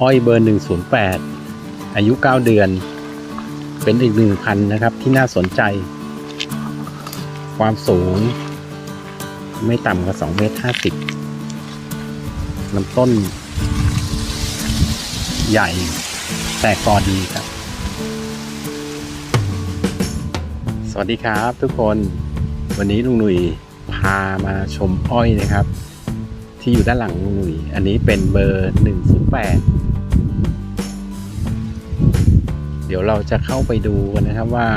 อ้อยเบอร์ 108 อายุ 9 เดือน เป็นอีกหนึ่งพันนะครับที่น่าสนใจ ความสูง ไม่ต่ำกว่า2เมตร50ลำต้น ใหญ่ แต่กอดีครับ สวัสดีครับทุกคนวันนี้ลุงหนุ่ยพามาชมอ้อยนะครับ ที่อยู่ด้านหลังลุงหนุ่ยอันนี้เป็นเบอร์ 108 ดี๋ยวเราจะเข้าไปดูกันนะครับว่า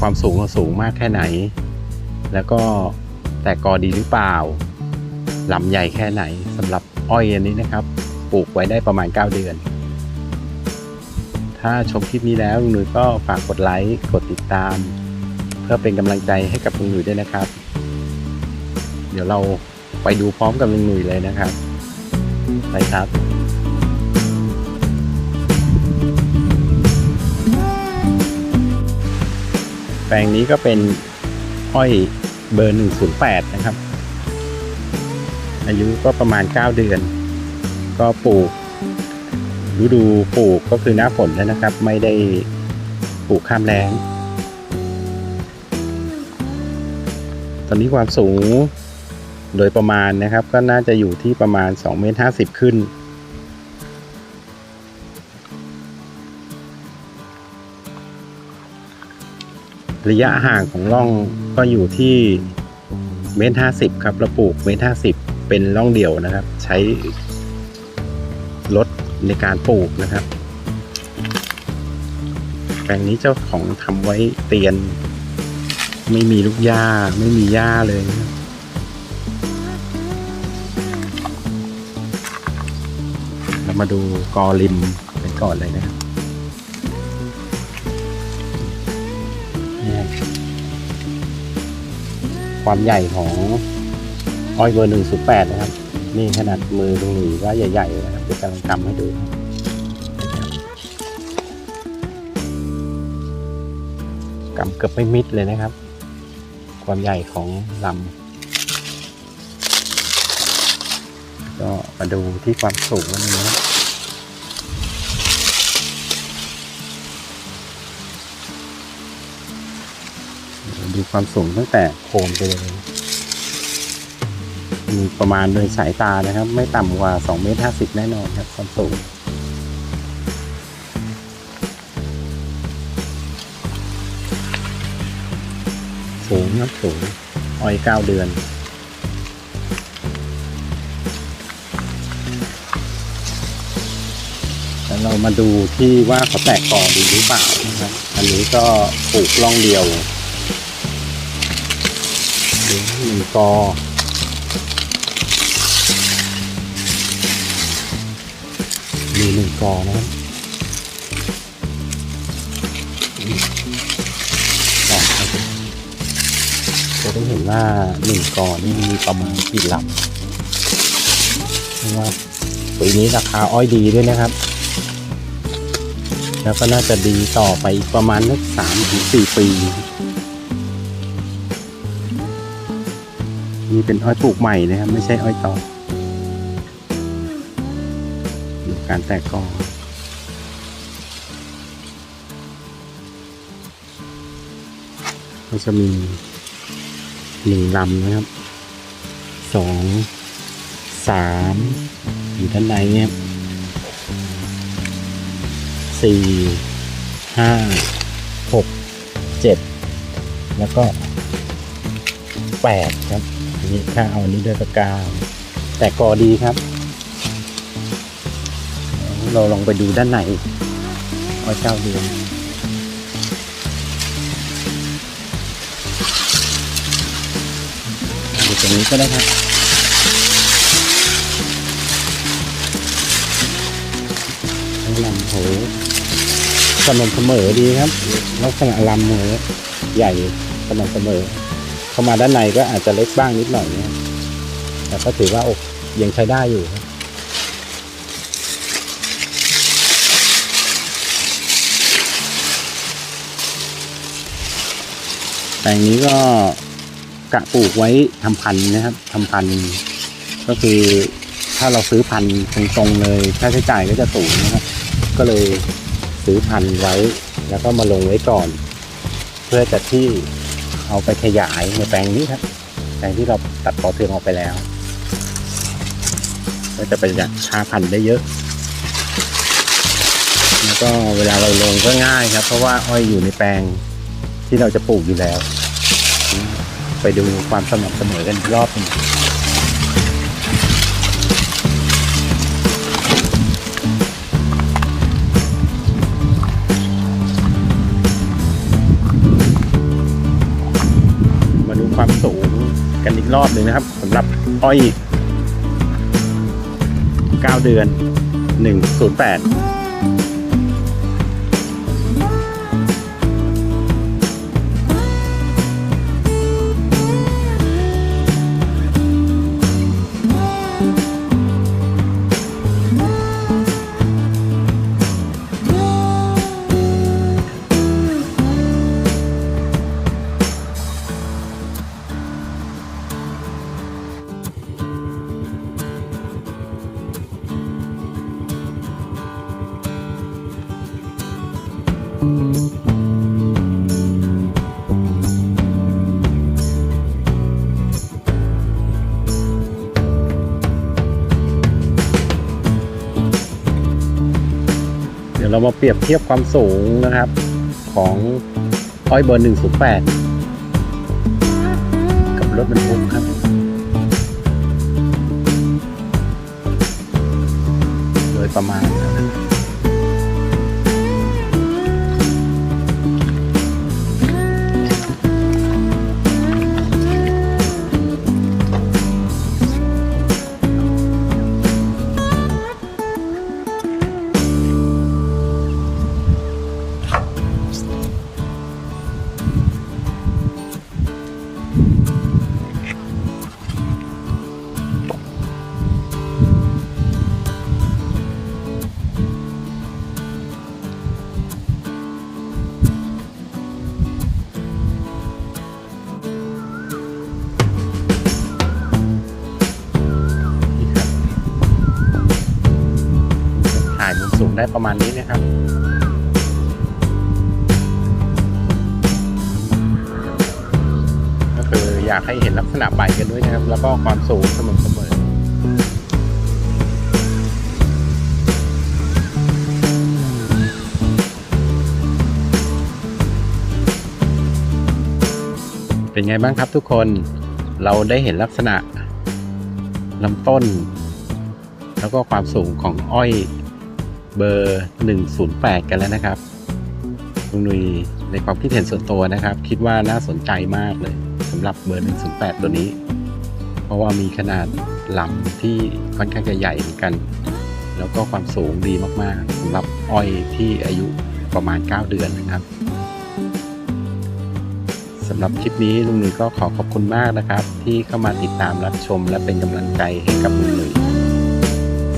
ความสูงเขาสูงมากแค่ไหน แล้วก็แต่กอดีหรือเปล่าลำใหญ่แค่ไหนสำหรับอ้อยอันนี้นะครับ ปลูกไว้ได้ประมาณ 9 เดือน ถ้าชมคลิปนี้แล้วลุงหนุ่ยก็ฝากกดไลค์กดติดตาม เพื่อเป็นกำลังใจให้กับลุงหนุ่ยด้วยนะครับ เดี๋ยวเราไปดูพร้อมกับลุงหนุ่ยเลยนะครับไปครับ แปลงนี้ก็เป็นอ้อยเบอร์ 108 นะครับ อายุก็ประมาณ 9 เดือน ก็ปลูกฤดูปลูกก็คือหน้าฝนแล้วนะครับ ไม่ได้ปลูกข้ามแล้ง ตอนนี้ความสูงโดยประมาณนะครับ ก็น่าจะอยู่ที่ประมาณ2เมตร50 ขึ้น ระยะห่างของร่องก็อยู่ที่เมตรห้าสิบครับเราปลูกเมตรห้าสิบเป็นร่องเดี่ยวนะครับ ใช้รถในการปลูกนะครับ แปลงนี้เจ้าของทำไว้เตียน ไม่มีลูกหญ้าไม่มีหญ้าเลยนะเรามาดูกอริมกันก่อนเลยนะครับ ความใหญ่ของอ้อยเบอร์หนึ่งสุดแปดนะครับ นี่ขนาดมือลุงหนุ่ยว่าใหญ่ๆนะครับเดี๋ยวกำลังทำให้ดูกำเกือบไม่มิดเลยนะครับ ความใหญ่ของลำก็มาดูที่ความสูงวันนี้ ดูความสูงตั้งแต่โคนไปเลยมีประมาณโดยสายตานะครับ ไม่ต่ำกว่า2เมตร50 แน่นอนครับความสูงสูงครับสูงอ้อยเก้าเดือน แล้วเรามาดูที่ว่าเขาแตกกอดีหรือเปล่านะครับ อันนี้ก็ปลูกล่องเดียว หนึ่งหนึ่งกอมีหนึ่งกอนะครับกอครับจะได้เห็นว่าหนึ่งกอนี่มีประมาณกี่ลำเพราะว่าปีนี้ราคาอ้อยดีด้วยนะครับ แล้วก็น่าจะดีต่อไปประมาณนักสามถึงสี่ปี นี่เป็นอ้อยปลูกใหม่นะครับ ไม่ใช่อ้อยตอดูการแตกกอก็จะมีหนึ่งลำนะครับสองสามอยู่ด้านในเนี่ยสี่ห้าหกเจ็ดแล้วก็แปดครับ นนี้ถ้าเอาอันนี้ด้วยก็เก้าแต่กอดีครับ เราลองไปดูด้านในอ้อยเก้าเดือนดูตรงนี้ก็ได้ครับทั้งลำโหสม่ำเสมอดีครับลักษณะลำโหใหญ่สม่ำเสมอ เข้ามาด้านในก็อาจจะเล็กบ้างนิดหน่อยนะครับแต่ก็ถือว่าอกยังใช้ได้อยู่ครับแปลงนี้ก็กะปลูกไว้ทำพันธุ์นะครับทำพันธุ์ก็คือถ้าเราซื้อพันธุ์ตรงๆเลยค่าใช้จ่ายก็จะสูงนะครับ ก็เลยซื้อพันธุ์ไว้ แล้วก็มาลงไว้ก่อน เพื่อจะที่ เอาไปขยายในแปลงนี้ครับแปลงที่เราตัดปอเทืองออกไปแล้ว ก็จะประหยัดค่าพันธุ์ได้เยอะ แล้วก็เวลาเราลงก็ง่ายครับ เพราะว่าอ้อยอยู่ในแปลงที่เราจะปลูกอยู่แล้ว ไปดูความสม่ำเสมอกันรอบหนึง ความสูงกันอีกรอบหนึ่งนะครับสำหรับอ้อย 9 เดือน 108 ดี๋ยวเรามาเปรียบเทียบความสูงนะครับ ของอ้อยเบอร์ 108 กับรถบรรทุกครับ โดยประมาณ สูงได้ประมาณนี้นะครับก็คืออยากให้เห็นลักษณะใบกันด้วยนะครับ แล้วก็ความสูงเสมอเสมอเป็นไงบ้างครับทุกคนเราได้เห็นลักษณะลำต้น แล้วก็ความสูงของอ้อย เบอร์ 108 กันแล้วนะครับลุงนุยในความคิดเห็นส่วนตัวนะครับ คิดว่าน่าสนใจมากเลยสำหรับเบอร์ 108 ตัวนี้ เพราะว่ามีขนาดลำที่ค่อนข้างจะใหญ่เหมือนกัน แล้วก็ความสูงดีมากๆสำหรับอ้อยที่อายุประมาณ 9 เดือนนะครับสำหรับคลิปนี้ลุงหนุ่ยก็ขอขอบคุณมากนะครับ ที่เข้ามาติดตามรับชมและเป็นกำลังใจให้กับลุงหนุ่ย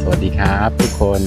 สวัสดีครับทุกคน